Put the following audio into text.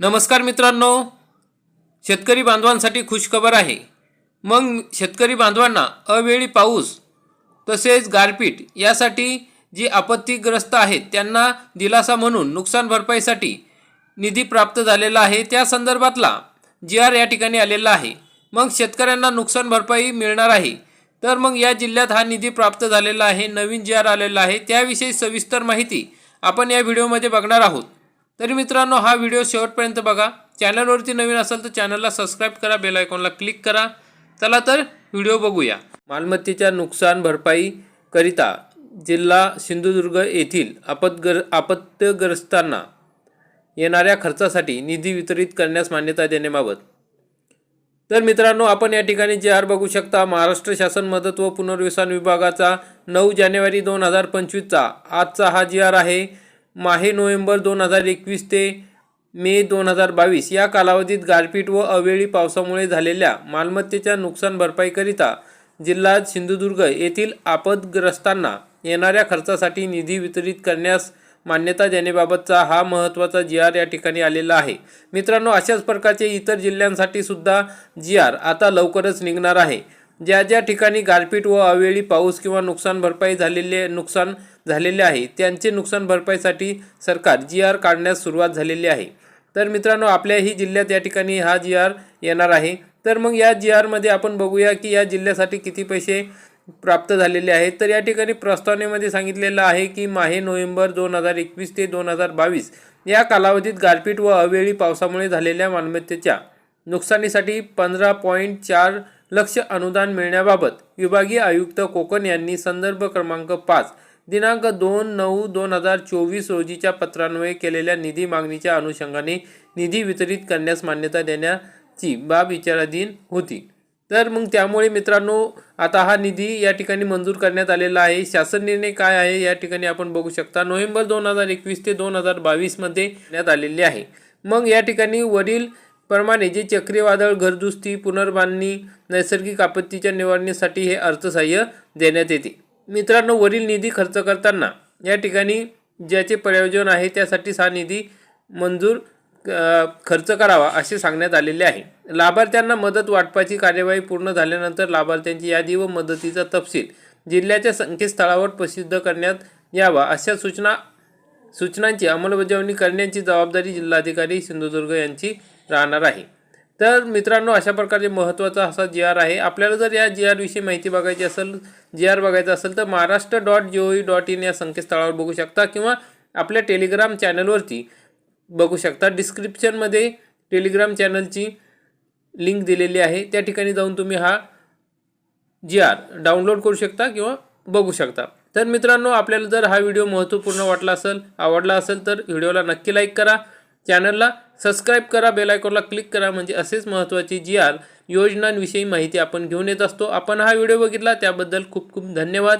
नमस्कार मित्रांनो. शेतकरी बांधवांसाठी खुशखबर आहे. मग शेतकरी बांधवांना अवेळी पाऊस तसेच गारपीट यासाठी जी आपत्तीग्रस्त आहेत त्यांना दिलासा म्हणून नुकसान भरपाईसाठी निधी प्राप्त झालेला आहे. त्या संदर्भातला जी आर या ठिकाणी आलेला आहे. मग शेतकऱ्यांना नुकसान भरपाई मिळणार आहे. तर मग या जिल्ह्यात हा निधी प्राप्त झालेला आहे. नवीन जी आर आलेला आहे. त्याविषयी सविस्तर माहिती आपण या व्हिडिओमध्ये बघणार आहोत. तरी मित्रांनो हा व्हिडिओ शेवटपर्यंत बघा. चॅनलवरती नवीन असेल तर चॅनलला सबस्क्राईब करा बेल आयकॉनला क्लिक करा. चला तर व्हिडिओ बघूया. मालमत्तेच्या नुकसान भरपाई करिता जिल्हा सिंधुदुर्ग येथील आपतग्र आपत्यग्रस्तांना येणाऱ्या खर्चासाठी निधी वितरित करण्यास मान्यता देण्याबाबत. तर मित्रांनो आपण या ठिकाणी जे आर बघू शकता महाराष्ट्र शासन मदत व पुनर्वसन विभागाचा नऊ जानेवारी दोन हजार पंचवीसचा आजचा हा जी आर आहे. माहे नोव्हेंबर दोन हजार एकवीस ते मे दोन हजार बावीस या कालावधीत गारपीट व अवेळी पावसामुळे झालेल्या मालमत्तेच्या नुकसान भरपाईकरिता जिल्हा सिंधुदुर्ग येथील आपदग्रस्तांना येणाऱ्या खर्चासाठी निधी वितरित करण्यास मान्यता देण्याबाबतचा हा महत्त्वाचा जी आर या ठिकाणी आलेला आहे. मित्रांनो अशाच प्रकारचे इतर जिल्ह्यांसाठी सुद्धा जी आर आता लवकरच निघणार आहे. ज्या ज्या ठिकाणी गारपीट व अवेळी पाऊस किंवा नुकसान भरपाई झालेले नुकसान झालेले आहे त्यांचे नुकसान भरपाईसाठी सरकार जी आर काढण्यास सुरुवात झालेली आहे. तर मित्रांनो आपल्याही जिल्ह्यात या ठिकाणी हा जी आर येणार आहे. तर मग या जी आरमध्ये आपण बघूया की या जिल्ह्यासाठी किती पैसे प्राप्त झालेले आहेत. तर या ठिकाणी प्रस्तावनेमध्ये सांगितलेलं आहे की माहे नोव्हेंबर दोन हजार एकवीस ते दोन हजार बावीस या कालावधीत गारपीट व अवेळी पावसामुळे झालेल्या मालमत्तेच्या नुकसानीसाठी पंधरा पॉईंट चार लक्ष अनुदान मिळण्याबाबत विभागीय आयुक्त कोकण यांनी संदर्भ क्रमांक पाच दिनांक दोन नऊ दोन हजार चोवीस रोजीच्या पत्रान्वये केलेल्या निधी मागणीच्या अनुषंगाने निधी वितरित करण्यास मान्यता देण्याची बाब विचाराधीन होती. तर मग त्यामुळे मित्रांनो आता हा निधी या ठिकाणी मंजूर करण्यात आलेला आहे. शासन निर्णय काय आहे या ठिकाणी आपण बघू शकता. नोव्हेंबर दोन हजार एकवीस ते दोन हजार बावीसमध्ये देण्यात आलेले आहे. मग या ठिकाणी वरील प्रमाणे जे चक्रीवादळ घरदुस्ती पुनर्बांधणी नैसर्गिक आपत्तीच्या निवारणीसाठी हे अर्थसहाय्य देण्यात येते. मित्रांनो वरील निधी खर्च करताना या ठिकाणी ज्याचे प्रयोजन आहे त्यासाठीच हा निधी मंजूर खर्च करावा असे सांगण्यात आलेले आहे. लाभार्थ्यांना मदत वाटपाची कार्यवाही पूर्ण झाल्यानंतर लाभार्थ्यांची यादी व मदतीचा तपशील जिल्ह्याच्या संकेतस्थळावर प्रसिद्ध करण्यात यावा अशा सूचना सूचनांची अंमलबजावणी करण्याची जबाबदारी जिल्हाधिकारी सिंधुदुर्ग यांची राहणार आहे. तर मित्रांनो अशा प्रकारचे महत्त्वाचा असा जी आर आहे. आपल्याला जर या जी आरविषयी माहिती बघायची असेल जी आर बघायचं असेल तर Maharashtra dot G O V dot in या संकेतस्थळावर बघू शकता किंवा आपल्या टेलिग्राम चॅनलवरती बघू शकता. डिस्क्रिप्शनमध्ये टेलिग्राम चॅनलची लिंक दिलेली आहे. त्या ठिकाणी जाऊन तुम्ही हा जी आर डाउनलोड करू शकता किंवा बघू शकता. तर मित्रांनो आपल्याला जर हा व्हिडिओ महत्त्वपूर्ण वाटला असेल आवडला असेल तर व्हिडिओला नक्की लाईक करा. चॅनलला सबस्क्राईब करा बेल आयकॉनला क्लिक करा म्हणजे असेच महत्त्वाची जी आर योजनांविषयी माहिती आपण घेऊन येत असतो. आपण हा व्हिडिओ बघितला त्याबद्दल खूप खूप धन्यवाद.